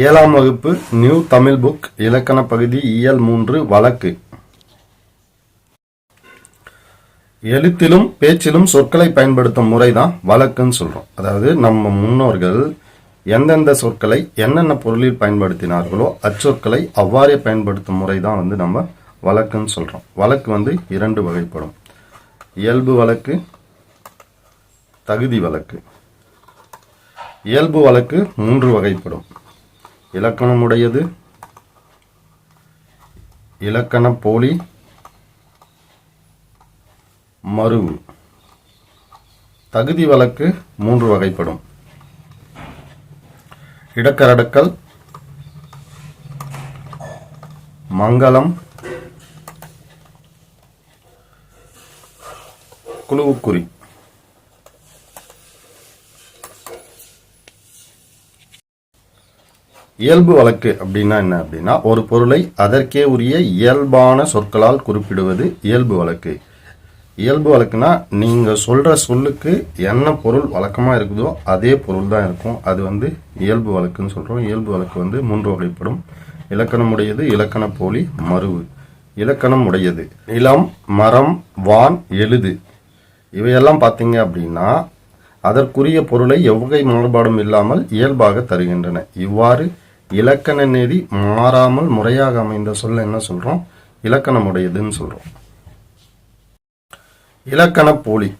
ஏழாம் வகுப்பு new Tamil book இலக்கண பகுதி இயல் மூன்று வழக்கு. எழுத்திலும் பேச்சிலும் சொற்களை பயன்படுத்தும் முறை தான் வழக்குன்னு சொல்றோம். அதாவது நம்ம முன்னோர்கள் எந்தெந்த சொற்களை என்னென்ன பொருளில் பயன்படுத்தினார்களோ அச்சொற்களை அவ்வாறே பயன்படுத்தும் முறை தான் வந்து நம்ம வழக்குன்னு சொல்றோம். வழக்கு வந்து இரண்டு வகைப்படும். இயல்பு வழக்கு தகுதி வழக்கு. இயல்பு வழக்கு மூன்று வகைப்படும். இலக்கணமுடையது. இலக்கண போலி மருவு தகுதி வழக்கு மூன்று வகைப்படும். இடக்கரடக்கல் மங்களம் குழுவுக்குறி. இயல்பு வழக்கு அப்படின்னா என்ன அப்படின்னா ஒரு பொருளை அதற்கே உரிய இயல்பான சொற்களால் குறிப்பிடுவது இயல்பு வழக்கு. இயல்பு வழக்குனா நீங்கள் சொல்கிற சொல்லுக்கு என்ன பொருள் வழக்கமாக இருக்குதோ அதே பொருள் தான் இருக்கும். அது வந்து இயல்பு வழக்குன்னு சொல்கிறோம் இயல்பு வழக்கு வந்து மூன்று வகைப்படும். இலக்கணம் உடையது இலக்கண போலி மருவு இலக்கணம் உடையது. நிலம் மரம் வான் எழுது. இவையெல்லாம் பார்த்தீங்க அப்படின்னா அதற்குரிய பொருளை எவ்வகை மாறுபாடும் இல்லாமல் இயல்பாக தருகின்றன. இவ்வாறு இலக்கண நெறி மாறாமல் முறையாக அமைந்த சொல்ல என்ன சொல்றோம்? இலக்கணமுடையதுன்னு சொல்றோம். இலக்கண போலி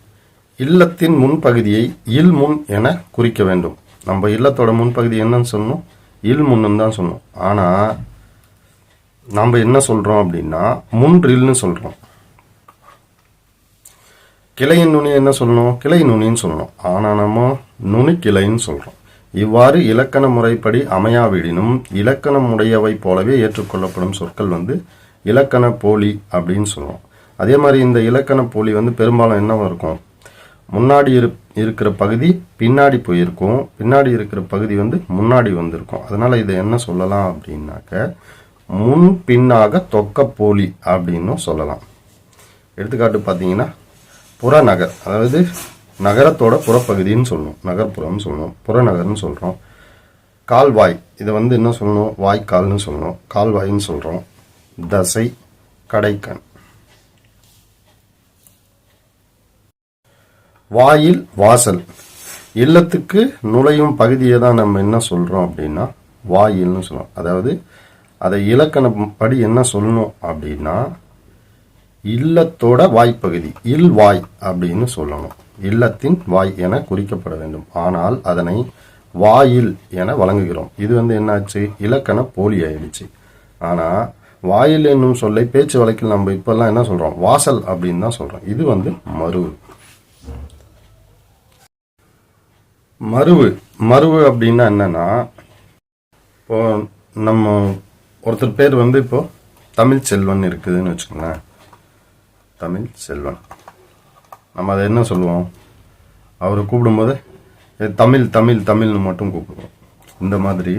இல்லத்தின் முன்பகுதியை இல் முன் என குறிக்க வேண்டும். நம்ம இல்லத்தோட முன்பகுதி என்னன்னு சொல்லணும் இல் முன்னு தான் சொல்லணும் ஆனா நம்ம என்ன சொல்றோம் அப்படின்னா முன்றில்னு சொல்றோம். கிளையின் நுனி என்ன சொல்லணும்? கிளை நுனின்னு சொல்லணும். ஆனா நம்ம நுனி கிளைன்னு சொல்றோம். இவ்வாறு இலக்கண முறைப்படி அமையாவிடினும் இலக்கணம் உடையவை போலவே ஏற்றுக்கொள்ளப்படும் சொற்கள் வந்து இலக்கண போலி அப்படின்னு சொல்லுவோம். அதே மாதிரி இந்த இலக்கண போலி வந்து பெரும்பாலும் என்னவா இருக்கும்? முன்னாடி இரு இருக்கிற பகுதி பின்னாடி போயிருக்கும். பின்னாடி இருக்கிற பகுதி வந்து முன்னாடி வந்திருக்கும். அதனால் இதை என்ன சொல்லலாம் அப்படின்னாக்க முன் பின்னாக தொக்க போலி அப்படின்னும் சொல்லலாம். எடுத்துக்காட்டு பார்த்தீங்கன்னா புறநகர். அதாவது நகரத்தோட புறப்பகுதின்னு சொல்லணும் நகர்ப்புறம்னு சொல்லணும் புறநகர்னு சொல்கிறோம் கால்வாய் இதை வந்து என்ன சொல்லணும்? வாய்க்கால்னு சொல்லணும். கால்வாய்ன்னு சொல்கிறோம் தசை கடைக்கண். வாயில் வாசல். இல்லத்துக்கு நுழையும் பகுதியை தான் நம்ம என்ன சொல்கிறோம் அப்படின்னா வாயில்னு சொல்லுவோம் அதாவது அதை இலக்கணப்படி என்ன சொல்லணும் அப்படின்னா இல்லத்தோட வாய்ப்பகுதி இல் வாய் அப்படின்னு சொல்லணும். இல்லத்தின் வாய் என குறிக்கப்பட வேண்டும். ஆனால் அதனை வாயில் என வழங்குகிறோம். இது வந்து என்னாச்சு? இலக்கண போலி ஆயிடுச்சு. ஆனால் வாயில் என்னும் சொல்லை பேச்சு வழக்கில் நம்ம இப்பெல்லாம் என்ன சொல்கிறோம் வாசல் அப்படின்னு தான் சொல்கிறோம் இது வந்து மருவு. மருவு. மருவு அப்படின்னா என்னன்னா இப்போ நம்ம ஒருத்தர் பேர் வந்து இப்போ தமிழ் செல்வன் இருக்குதுன்னு வச்சுக்கோங்களேன். தமிழ் செல்வன் நம்ம அதை என்ன சொல்லுவோம்? அவரை கூப்பிடும்போது தமிழ் தமிழ் தமிழ்னு மட்டும் கூப்பிடுவோம். இந்த மாதிரி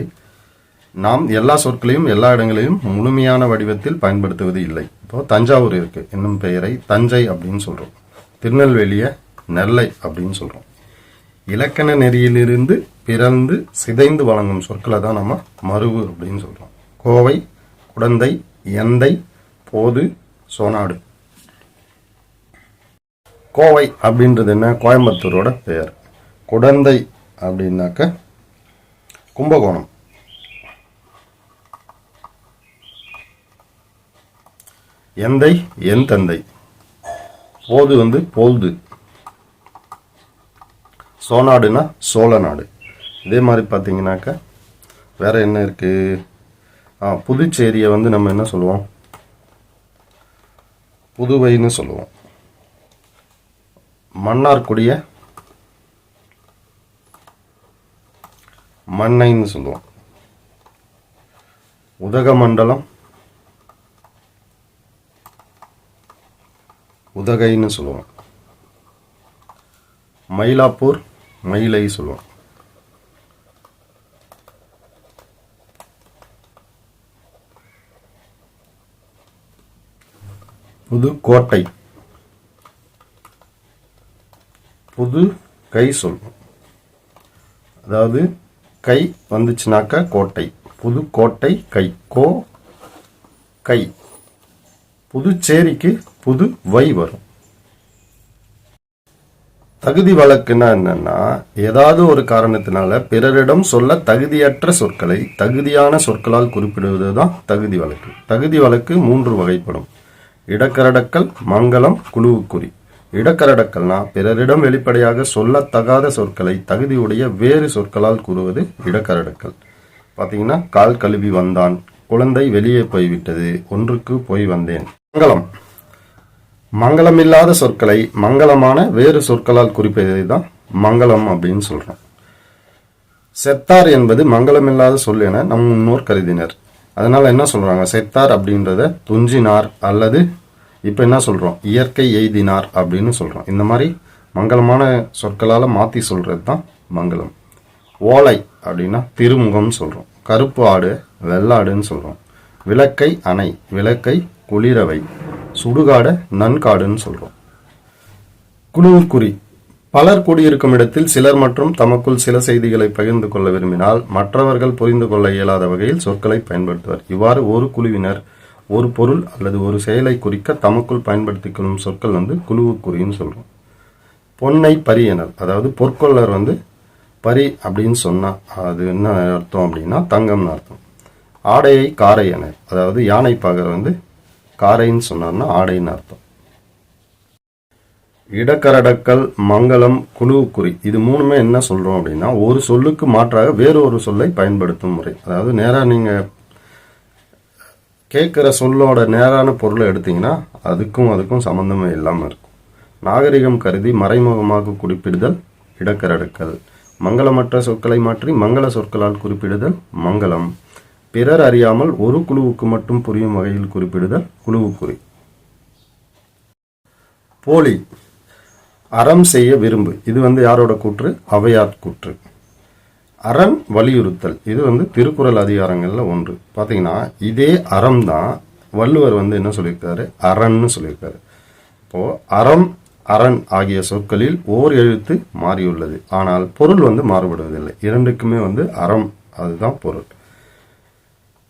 நாம் எல்லா சொற்களையும் எல்லா இடங்களையும் முழுமையான வடிவத்தில் பயன்படுத்துவது இல்லை. இப்போ தஞ்சாவூர் இருக்குது என்னும் பெயரை தஞ்சை அப்படின்னு சொல்கிறோம் திருநெல்வேலியை நெல்லை அப்படின்னு சொல்கிறோம் இலக்கண நெறியிலிருந்து பிறந்து சிதைந்து வழங்கும் சொற்களை தான் நம்ம மருவு அப்படின்னு சொல்கிறோம் கோவை குடந்தை எந்தை போது சோனாடு. கோவை அப்படின்றது என்ன? கோயம்புத்தூரோட பெயர். குடந்தை அப்படின்னாக்க கும்பகோணம். எந்தை என் தந்தை. போது வந்து போல்து. சோநாடுனா சோழ நாடு இதே மாதிரி பார்த்தீங்கன்னாக்க வேற என்ன இருக்கு? ஆ, புதுச்சேரியை வந்து நம்ம என்ன சொல்லுவோம்? புதுவைன்னு சொல்லுவோம். மன்னார்குடிய மண்ணைன்னு சொல்லுவோம். உதகமண்டலம் உதகைன்னு சொல்லுவோம். மயிலாப்பூர் மயிலை சொல்லுவோம். புதுக்கோட்டை. புது கை சொல் அதாவது கை வந்துச்சுனாக்கா கோட்டை. புது கோட்டை கை. கோ கை. புதுச்சேரிக்கு புது வை வரும். தகுதி வழக்குன்னா என்னன்னா ஏதாவது ஒரு காரணத்தினால பிறரிடம் சொல்ல தகுதியற்ற சொற்களை தகுதியான சொற்களால் குறிப்பிடுவதுதான் தகுதி வழக்கு. தகுதி வழக்கு மூன்று வகைப்படும். இடக்கரடக்கல் மங்களம் குழுவுக்குறி. இடக்கரடக்கல்னா பிறரிடம் வெளிப்படையாக சொல்லத்தகாத சொற்களை தகுதியுடைய வேறு சொற்களால் கூறுவது இடக்கரடக்கல். பாத்தீங்கன்னா கால் கழுவி வந்தான் குழந்தை வெளியே போய்விட்டது ஒன்றுக்கு போய் வந்தேன். மங்களம். மங்களமில்லாத சொற்களை மங்களமான வேறு சொற்களால் குறிப்பதை தான் மங்களம் அப்படின்னு சொல்றோம். செத்தார் என்பது மங்களமில்லாத சொல் என நம் முன்னோர் கருதினர். அதனால என்ன சொல்றாங்க? செத்தார் அப்படின்றத துஞ்சினார் அல்லது இப்ப என்ன சொல்றோம்? இயற்கை எய்தினார் அப்படின்னு சொல்றோம். இந்த மாதிரி மங்களமான சொற்களால மாத்தி சொல்கிறது தான் மங்களம். ஓலை அப்படின்னா திருமுகம்னு சொல்றோம். கருப்பு ஆடு வெள்ளாடுன்னு சொல்றோம். விளக்கை அணை விளக்கை குளிரவை. சுடுகாட நன்காடுன்னு சொல்றோம். குழுவுக்குறி பலர் கூடியிருக்கும் இடத்தில் சிலர் மற்றும் தமக்குள் சில செய்திகளை பகிர்ந்து கொள்ள விரும்பினால் மற்றவர்கள் புரிந்து கொள்ள இயலாத வகையில் சொற்களை பயன்படுத்துவர். இவ்வாறு ஒரு குழுவினர் ஒரு பொருள் அல்லது ஒரு செயலை குறிக்க தமக்குள் பயன்படுத்திக் கொள்ளும் சொற்கள் வந்து குழுவுக்குறின்னு சொல்றோம். பொன்னை பரி எனல் அதாவது பொற்கொள்ளர் வந்து பரி அப்படின்னு சொன்னா அது என்ன அர்த்தம் அப்படின்னா தங்கம்னு அர்த்தம். ஆடையை காரை அதாவது யானை பாகர் வந்து காரைன்னு சொன்னார்னா ஆடைன்னு அர்த்தம். இடக்கரடக்கல் மங்களம் குழுவுக்குறி இது மூணுமே என்ன சொல்கிறோம் அப்படின்னா ஒரு சொல்லுக்கு மாற்றாக வேறு ஒரு சொல்லை பயன்படுத்தும் முறை. அதாவது நேராக நீங்கள் கேட்குற சொல்லோட நேரான பொருளை எடுத்தீங்கன்னா அதுக்கும் அதுக்கும் சம்மந்தமே இல்லாமல் இருக்கும். நாகரிகம் கருதி மறைமுகமாக குறிப்பிடுதல் இடக்கரடுக்கல். மங்களமற்ற சொற்களை மாற்றி மங்கள சொற்களால் குறிப்பிடுதல் மங்களம். பிறர் அறியாமல் ஒரு குழுவுக்கு மட்டும் புரியும் வகையில் குறிப்பிடுதல் குழுவுக்குறி. போலி. அறம் செய்ய விரும்பு. இது வந்து யாரோட கூற்று? அவையார் கூற்று. அரண் வலியுறுத்தல். இது வந்து திருக்குறள் அதிகாரங்களில் ஒன்று. பார்த்தீங்கன்னா இதே அறம் தான் வள்ளுவர் வந்து என்ன சொல்லியிருக்காரு? அரண்னு சொல்லியிருக்காரு. இப்போ அறம் அரண் ஆகிய சொற்களில் ஓர் எழுத்து மாறியுள்ளது. ஆனால் பொருள் வந்து மாறுபடுவதில்லை. இரண்டுக்குமே வந்து அறம் அதுதான் பொருள்.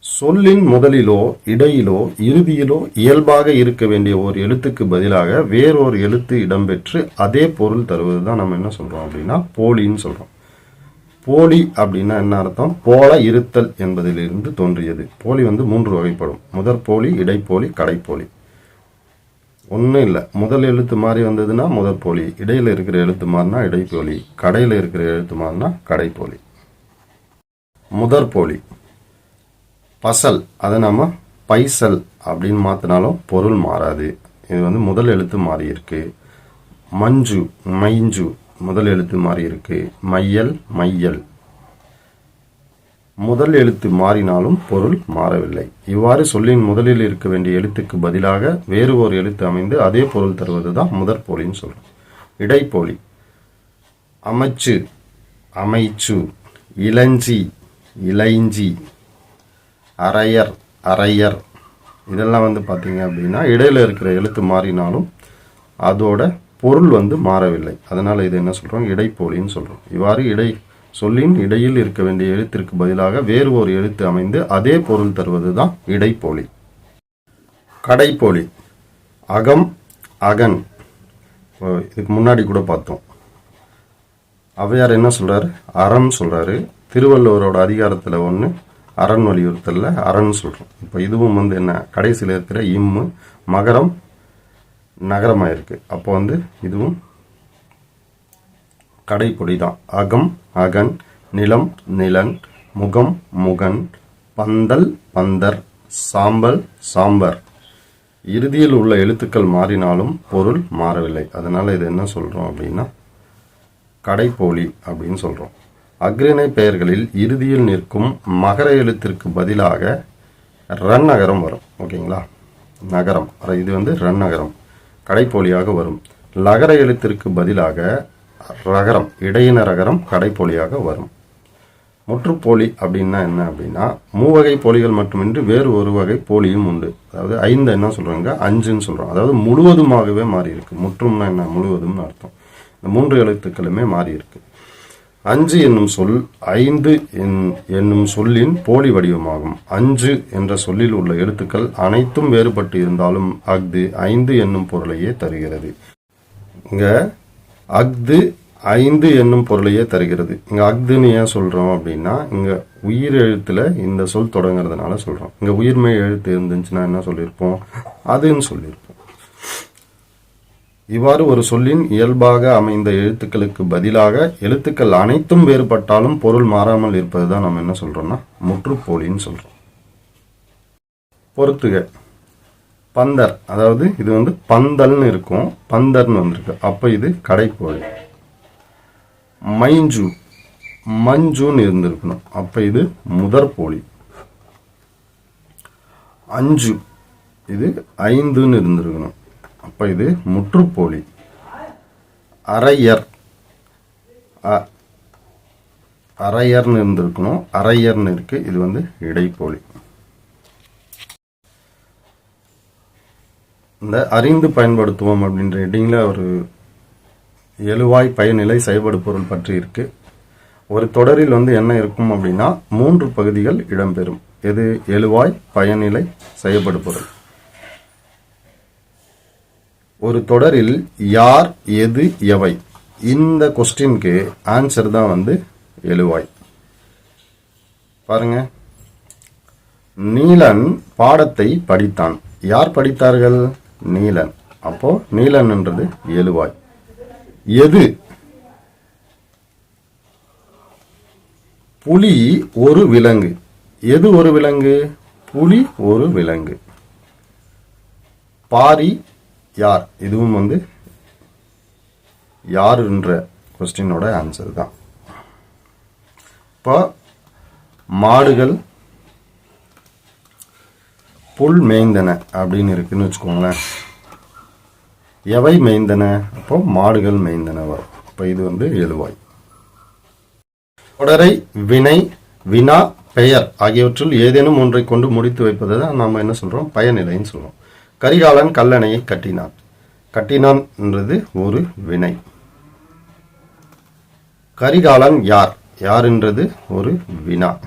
சொல்லின் முதலிலோ இடையிலோ இறுதியிலோ இயல்பாக இருக்க வேண்டிய ஒரு எழுத்துக்கு பதிலாக வேறொரு எழுத்து இடம்பெற்று அதே பொருள் தருவது தான் நம்ம என்ன சொல்றோம் அப்படின்னா போலின்னு சொல்றோம். போலி அப்படின்னா என்ன அர்த்தம்? போல இருத்தல் என்பதிலிருந்து தோன்றியது. போலி வந்து மூன்று வகைப்படும். முதற் போலி இடைப்போலி கடைப்போலி. ஒன்றும் இல்லை. முதல் எழுத்து மாதிரி வந்ததுன்னா முதற் போலி. இடையில் இருக்கிற எழுத்து மாறினா இடைப்போலி. கடையில் இருக்கிற எழுத்து மாறினா கடைப்போலி. முதற் போலி. பசல். அதை நம்ம பைசல் அப்படின்னு மாற்றினாலும் பொருள் மாறாது. இது வந்து முதல் எழுத்து மாறி இருக்கு மஞ்சு மைஞ்சு. முதல் எழுத்து மாறி இருக்கு. மையல் மையல். முதல் எழுத்து மாறினாலும் பொருள் மாறவில்லை. இவ்வாறு சொல்லின் முதலில் இருக்க வேண்டிய எழுத்துக்கு பதிலாக வேறு ஒரு எழுத்து அமைந்து அதே பொருள் தருவதுதான் முதற் போலின்னு சொல்றோம். இடைப்போலி. அமைச்சு அமைச்சு. இளஞ்சி இளைஞ்சி. அரையர் அரையர். இதெல்லாம் வந்து பார்த்தீங்க அப்படின்னா இடையில இருக்கிற எழுத்து மாறினாலும் அதோட பொருள் வந்து மாறவில்லை. அதனால இது என்ன சொல்றோம்? இடைப்போலின்னு சொல்றோம். இவ்வாறு இடை சொல்லின் இடையில் இருக்க வேண்டிய எழுத்திற்கு பதிலாக வேறு ஒரு எழுத்து அமைந்து அதே பொருள் தருவதுதான் இடைப்போலி. கடைப்போலி. அகம் அகன். இதுக்கு முன்னாடி கூட பார்த்தோம். அவையார் என்ன சொல்றாரு? அறம் சொல்றாரு. திருவள்ளுவரோட அதிகாரத்துல ஒன்று அரண் வலியுறுத்தலில் அறன்னு சொல்றோம். இப்போ இதுவும் வந்து என்ன? கடைசியில் இருக்கிற இம்மு மகரம் நகரமாக இருக்குது அப்போ வந்து இதுவும் கடைப்பொடி தான் அகம் அகன் நிலம் நிலன் முகம் முகன் பந்தல் பந்தர் சாம்பல் சாம்பர். இறுதியில் உள்ள எழுத்துக்கள் மாறினாலும் பொருள் மாறவில்லை. அதனால் இது என்ன சொல்கிறோம் அப்படின்னா கடைப்போலி அப்படின்னு சொல்கிறோம் அக்ரிணை பெயர்களில் இறுதியில் நிற்கும் மகர எழுத்திற்கு பதிலாக ரன் நகரம் வரும். ஓகேங்களா? நகரம். இது வந்து ரன் நகரம். கடைப்போலியாக வரும். லகர எழுத்திற்கு பதிலாக ரகரம் இடையின ரகரம் கடைப்போலியாக வரும். முற்றுப்போலி அப்படின்னா என்ன அப்படின்னா மூவகை போலிகள் மட்டுமின்றி வேறு ஒரு வகை போலியும் உண்டு. அதாவது ஐந்து என்ன சொல்கிறாங்க அஞ்சுன்னு சொல்கிறோம் அதாவது முழுவதுமாகவே மாறி இருக்கு முற்றும்னா என்ன? முழுவதும்னு அர்த்தம். இந்த மூன்று எழுத்துக்களுமே மாறியிருக்கு. அஞ்சு என்னும் சொல் ஐந்து என்னும் சொல்லின் போலி வடிவமாகும். அஞ்சு என்ற சொல்லில் உள்ள எழுத்துக்கள் அனைத்தும் வேறுபட்டு இருந்தாலும் அஃது ஐந்து என்னும் பொருளையே தருகிறது. இங்க அஃது ஐந்து என்னும் பொருளையே தருகிறது. இங்க அஃதுன்னு ஏன் சொல்றோம் அப்படின்னா இங்க உயிர் எழுத்துல இந்த சொல் தொடங்குறதுனால சொல்றோம். இங்க உயிர்மை எழுத்து இருந்துச்சுன்னா என்ன சொல்லியிருப்போம் அதுன்னு சொல்லியிருப்போம் இவ்வாறு ஒரு சொல்லின் இயல்பாக அமைந்த எழுத்துக்களுக்கு பதிலாக எழுத்துக்கள் அனைத்தும் வேறுபட்டாலும் பொருள் மாறாமல் இருப்பது தான் நம்ம என்ன சொல்றோம்னா முற்றுப்போலின்னு சொல்றோம். பொறுத்துக. பந்தர் அதாவது இது வந்து பந்தல்னு இருக்கும். பந்தர்னு வந்திருக்கு. அப்போ இது கடைக்கோழி. மைஞ்சு மஞ்சுன்னு இருந்திருக்கணும். அப்போ இது முதற் போலி அஞ்சு இது ஐந்துன்னு இருந்திருக்கணும். அப்போ இது முற்றுப்போலி. அரையர். அ- அரையர்னு இருந்திருக்கணும். அரையர்னு இருக்கு. இது வந்து இடைப்போலி. இந்த அறிந்து பயன்படுத்துவோம் அப்படின்ற ஹெட்டிங்ல ஒரு எழுவாய் பயனிலை செயல்படு பொருள் பற்றி இருக்கு. ஒரு தொடரில் வந்து என்ன இருக்கும் அப்படின்னா மூன்று பகுதிகள் இடம்பெறும். எது? எழுவாய் பயனிலை செயல்படு பொருள் ஒரு தொடரில் யார் எது எவை? இந்த கொஸ்டின்க்கு ஆன்சர் தான் வந்து எழுவாய். பாருங்க. நீலன் பாடத்தை படித்தான். யார் படித்தார்கள்? நீலன். அப்போ நீலன்ன்றது எழுவாய். எது? புலி ஒரு விலங்கு. எது ஒரு விலங்கு? புலி ஒரு விலங்கு. பாரி யார்? இதுவும் வந்து யாருன்ற கொஸ்டினோட ஆன்சர் தான். இப்போ மாடுகள் புல் மேய்ந்தன அப்படின்னு இருக்குன்னு வச்சுக்கோங்களேன். எவை மேய்ந்தன? அப்போ மாடுகள் மேய்ந்தன வரும். இப்போ இது வந்து எழுவாய். தொடரை வினை வினா பெயர் ஆகியவற்றில் ஏதேனும் ஒன்றை கொண்டு முடித்து வைப்பதை தான் நாம் என்ன சொல்கிறோம் பயனிலைன்னு சொல்கிறோம் கரிகாலன் கல்லணையை கட்டினான். கட்டினான் என்றது ஒரு வினை. கரிகாலன் யார்? யாருன்றது ஒரு வினா.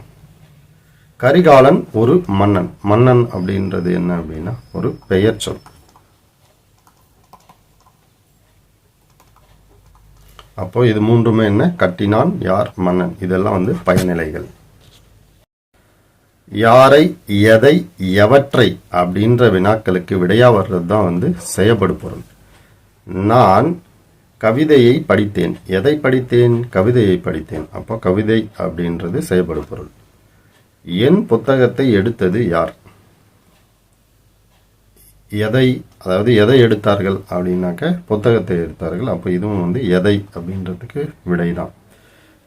கரிகாலன் ஒரு மன்னன். மன்னன் அப்படின்றது என்ன அப்படின்னா ஒரு பெயர் சொல். அப்போ இது மூன்றுமே என்ன? கட்டினான் யார்? மன்னன். இதெல்லாம் வந்து பயனிலைகள். யாரை எதை எவற்றை அப்படின்ற வினாக்களுக்கு விடையா வர்றது தான் வந்து செயப்படு பொருள் நான் கவிதையை படித்தேன். எதை படித்தேன்? கவிதையை படித்தேன். அப்போ கவிதை அப்படின்றது செயல்படு பொருள் என் புத்தகத்தை எடுத்தது யார்? எதை அதாவது எதை எடுத்தார்கள் அப்படின்னாக்க புத்தகத்தை எடுத்தார்கள். அப்போ இதுவும் வந்து எதை அப்படின்றதுக்கு விடைதான்.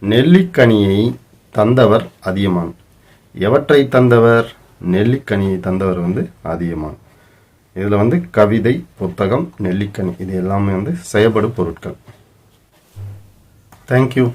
நெல்லிக்கனியை தந்தவர் அதியமான். எவற்றை தந்தவர்? நெல்லிக்கனியை தந்தவர் வந்து அதியமான் இதில் வந்து கவிதை புத்தகம் நெல்லிக்கனி இது எல்லாமே வந்து செயல்படு பொருட்கள். தேங்க்யூ